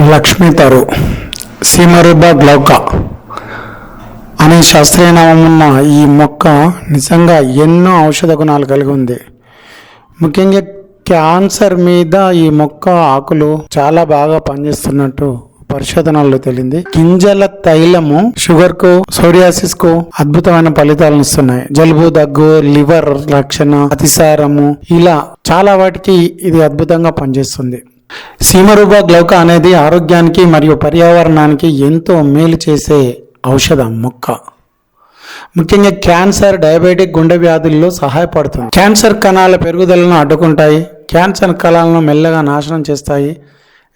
లక్ష్మీతరు సీమరుబ గ్లౌకా. అనే శాస్త్రీయ నామం ఉన్న ఈ మొక్క నిజంగా ఎన్నో ఔషధ గుణాలు కలిగి ఉంది. ముఖ్యంగా క్యాన్సర్ మీద ఈ మొక్క ఆకులు చాలా బాగా పనిచేస్తున్నట్టు పరిశోధనల్లో తేలింది. గింజల తైలము షుగర్కు సోరియాసిస్కు అద్భుతమైన ఫలితాలను ఇస్తున్నాయి. జలుబు దగ్గు లివర్ రక్షణ అతిసారము ఇలా చాలా వాటికి ఇది అద్భుతంగా పనిచేస్తుంది. సీమరూప గ్లౌక అనేది ఆరోగ్యానికి మరియు పర్యావరణానికి ఎంతో మేలు చేసే ఔషధం మొక్క. ముఖ్యంగా క్యాన్సర్ డయాబెటిక్ గుండె వ్యాధుల్లో సహాయపడుతుంది. క్యాన్సర్ కణాల పెరుగుదలను అడ్డుకుంటాయి. క్యాన్సర్ కణాలను మెల్లగా నాశనం చేస్తాయి.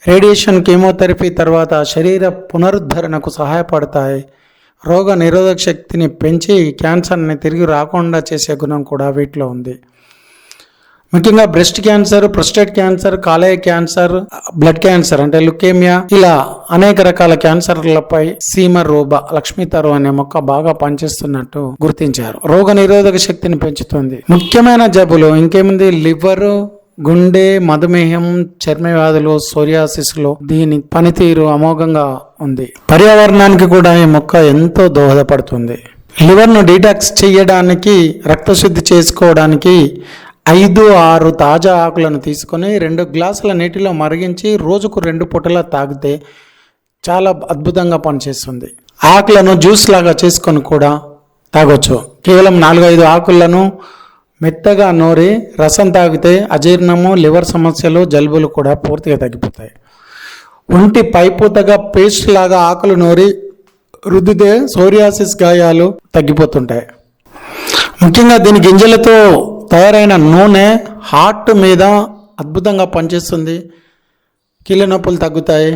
రేడియేషన్ కీమోథెరపీ తర్వాత శరీర పునరుద్ధరణకు సహాయపడతాయి. రోగ నిరోధక శక్తిని పెంచి క్యాన్సర్ని తిరిగి రాకుండా చేసే గుణం కూడా వీటిలో ఉంది. ముఖ్యంగా బ్రెస్ట్ క్యాన్సర్ ప్రొస్టేట్ క్యాన్సర్ కాలేయ క్యాన్సర్ బ్లడ్ క్యాన్సర్ అంటే లుకేమియా ఇలా అనేక రకాల క్యాన్సర్లపై సీమ రోబ లక్ష్మీతరు అనే మొక్క బాగా పనిచేస్తున్నట్టు గుర్తించారు. రోగ నిరోధక శక్తిని పెంచుతుంది. ముఖ్యమైన జబ్బులు ఇంకేముంది? లివర్ గుండె మధుమేహం చర్మ వ్యాధులు సోరియాసిస్లో దీని పనితీరు అమోఘంగా ఉంది. పర్యావరణానికి కూడా ఈ మొక్క ఎంతో దోహదపడుతుంది. లివర్ను డీటాక్స్ చేయడానికి రక్తశుద్ధి చేసుకోవడానికి ఐదు ఆరు తాజా ఆకులను తీసుకొని రెండు గ్లాసుల నీటిలో మరిగించి రోజుకు రెండు పూటలా తాగితే చాలా అద్భుతంగా పనిచేస్తుంది. ఆకులను జ్యూస్ లాగా చేసుకొని కూడా తాగొచ్చు. కేవలం నాలుగైదు ఆకులను మెత్తగా నూరి రసం తాగితే అజీర్ణము లివర్ సమస్యలు జలుబులు కూడా పూర్తిగా తగ్గిపోతాయి. ఒంటి పైపూతగా పేస్ట్ లాగా ఆకులు నూరి రుద్దితే సోరియాసిస్ గాయాలు తగ్గిపోతుంటాయి. ముఖ్యంగా దీని గింజలతో తయారైన నూనె హార్ట్ మీద అద్భుతంగా పనిచేస్తుంది. కీళ్ళ నొప్పులు తగ్గుతాయి.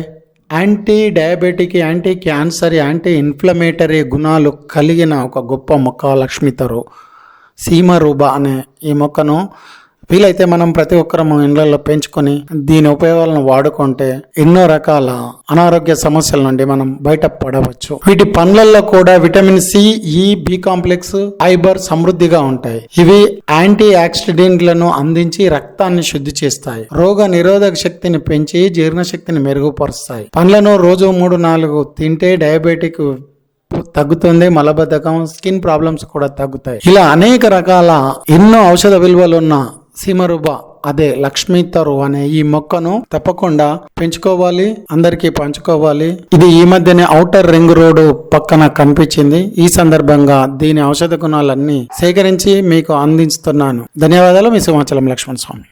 Anti diabetic anti cancer anti inflammatory గుణాలు కలిగిన ఒక గొప్ప మొక్క లక్ష్మీతరు సీమరూబ అనే ఈ మొక్కను వీలైతే మనం ప్రతి ఒక్కరం ఇండ్లలో పెంచుకొని దీని ఉపయోగాలను వాడుకుంటే ఎన్నో రకాల అనారోగ్య సమస్యల నుండి మనం బయటపడవచ్చు. వీటి పండ్లలో కూడా vitamin C E B complex fibre సమృద్ధిగా ఉంటాయి. ఇవి యాంటీ ఆక్సిడెంట్లను అందించి రక్తాన్ని శుద్ధి చేస్తాయి. రోగ నిరోధక శక్తిని పెంచి జీర్ణశక్తిని మెరుగుపరుస్తాయి. పండ్లను రోజు మూడు నాలుగు తింటే డయాబెటిక్ తగ్గుతుంది మలబద్ధకం స్కిన్ ప్రాబ్లమ్స్ కూడా తగ్గుతాయి. ఇలా అనేక రకాల ఎన్నో ఔషధ విలువలు ఉన్న సీమరుబ అదే లక్ష్మీతరు అనే ఈ మొక్కను తప్పకుండా పెంచుకోవాలి అందరికీ పంచుకోవాలి. ఇది ఈ మధ్యనే ఔటర్ రింగ్ రోడ్ పక్కన కనిపించింది. ఈ సందర్భంగా దీని ఔషధ గుణాలన్నీ సేకరించి మీకు అందిస్తున్నాను ధన్యవాదాలు. మీ సింహాచలం లక్ష్మణ స్వామి